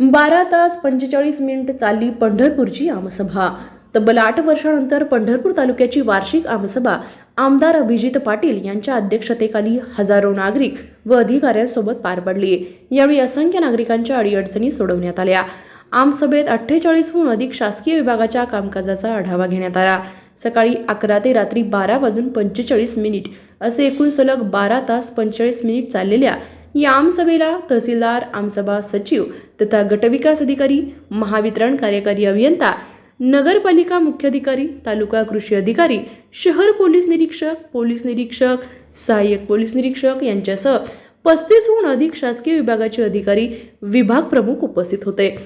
बारा तास पंचेचाळीस मिनिट चालली पंढरपूरची आमसभा. तब्बल आठ वर्षानंतर पंढरपूर तालुक्याची वार्षिक आमसभा आमदार अभिजित पाटील यांच्या अध्यक्षतेखाली हजारो नागरिक व अधिकाऱ्यांसोबत पार पडली. यावेळी असंख्य नागरिकांच्या अडीअडचणी सोडवण्यात आल्या. आमसभेत अठ्ठेचाळीसहून अधिक शासकीय विभागाच्या कामकाजाचा आढावा घेण्यात आला. सकाळी अकरा ते रात्री बारा वाजून पंचेचाळीस मिनिट असे एकूण सलग बारा तास पंचेचाळीस मिनिट चाललेल्या या आमसभेला तहसीलदार आमसभा सचिव तथा गटविकास अधिकारी महावितरण कार्यकारी अभियंता नगरपालिका मुख्याधिकारी तालुका कृषी अधिकारी शहर पोलीस निरीक्षक पोलीस निरीक्षक सहाय्यक पोलीस निरीक्षक यांच्यासह पस्तीसहून अधिक शासकीय विभागाचे अधिकारी विभाग प्रमुख उपस्थित होते.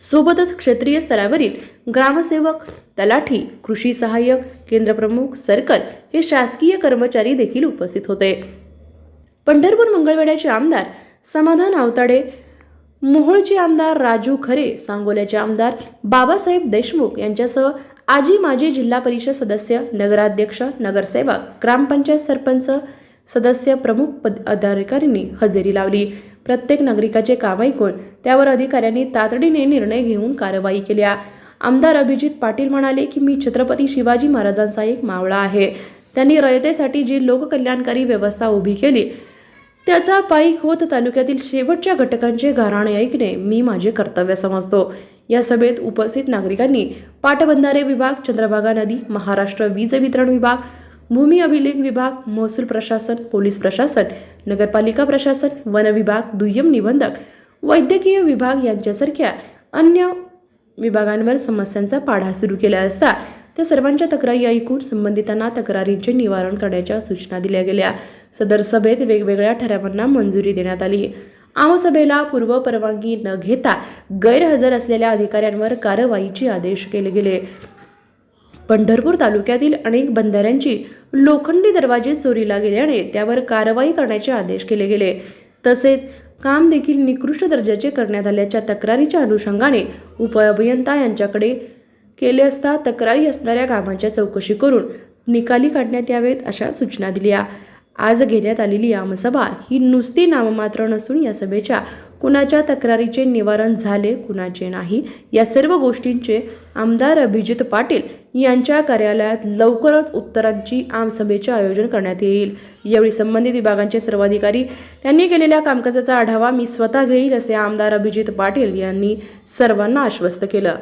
सोबतच क्षेत्रीय स्तरावरील ग्रामसेवक तलाठी कृषी सहाय्यक केंद्रप्रमुख सर्कल हे शासकीय कर्मचारी देखील उपस्थित होते. पंढरपूर मंगळवेड्याचे आमदार समाधान आवताडे मोहोळचे आमदार राजू खरे सांगोल्याचे आमदार बाबासाहेब देशमुख यांच्यासह आजी माजी जिल्हा परिषद सदस्य नगराध्यक्ष नगरसेवक ग्रामपंचायत सरपंच सदस्य प्रमुख पद अधिकाऱ्यांनी हजेरी लावली. प्रत्येक नागरिकाचे काम ऐकून त्यावर अधिकाऱ्यांनी तातडीने निर्णय घेऊन कारवाई केल्या. आमदार अभिजित पाटील म्हणाले की मी छत्रपती शिवाजी महाराजांचा एक मावळा आहे. त्यांनी रयतेसाठी जी लोककल्याणकारी व्यवस्था उभी केली त्याचा पायी होत तालुक्यातील शेवटच्या घटकांचे गाराणे ऐकणे मी माझे कर्तव्य समजतो. या सभेत उपस्थित नागरिकांनी पाटबंधारे विभाग चंद्रभागा नदी महाराष्ट्र वीज वितरण विभाग भूमी अभिलेख विभाग महसूल प्रशासन पोलीस प्रशासन नगरपालिका प्रशासन वन विभाग दुय्यम निबंधक वैद्यकीय विभाग यांच्यासारख्या अन्य विभागांवर समस्यांचा पाढा सुरू केला असता त्या सर्वांच्या तक्रारी ऐकून संबंधितांना तक्रारींचे निवारण करण्याच्या सूचना दिल्या गेल्या. सदर सभेत वेगवेगळ्या ठरावांना मंजुरी देण्यात आली. आमसभेला पूर्व परवानगी न घेता गैरहजर असलेल्या अधिकाऱ्यांवर कारवाईचे आदेश केले गेले. पंढरपूर तालुक्यातील अनेक बंधाऱ्यांची लोखंडी दरवाजे चोरीला गेल्याने त्यावर कारवाई करण्याचे आदेश केले गेले. तसेच काम देखील निकृष्ट दर्जाचे करण्यात आल्याच्या तक्रारीच्या अनुषंगाने उपअभियंता यांच्याकडे केले असता तक्रारी असणाऱ्या कामांच्या चौकशी करून निकाली काढण्यात यावेत अशा सूचना दिल्या. आज घेण्यात आलेली आमसभा ही नुसती नाममात्र नसून या सभेच्या कुणाच्या तक्रारीचे निवारण झाले कुणाचे नाही या सर्व गोष्टींचे आमदार अभिजित पाटील यांच्या कार्यालयात लवकरच उत्तरांची आमसभेचे आयोजन करण्यात येईल. यावेळी संबंधित विभागांचे सर्व अधिकारी त्यांनी केलेल्या कामकाजाचा आढावा मी स्वतः घेईल असे आमदार अभिजित पाटील यांनी सर्वांना आश्वस्त केलं.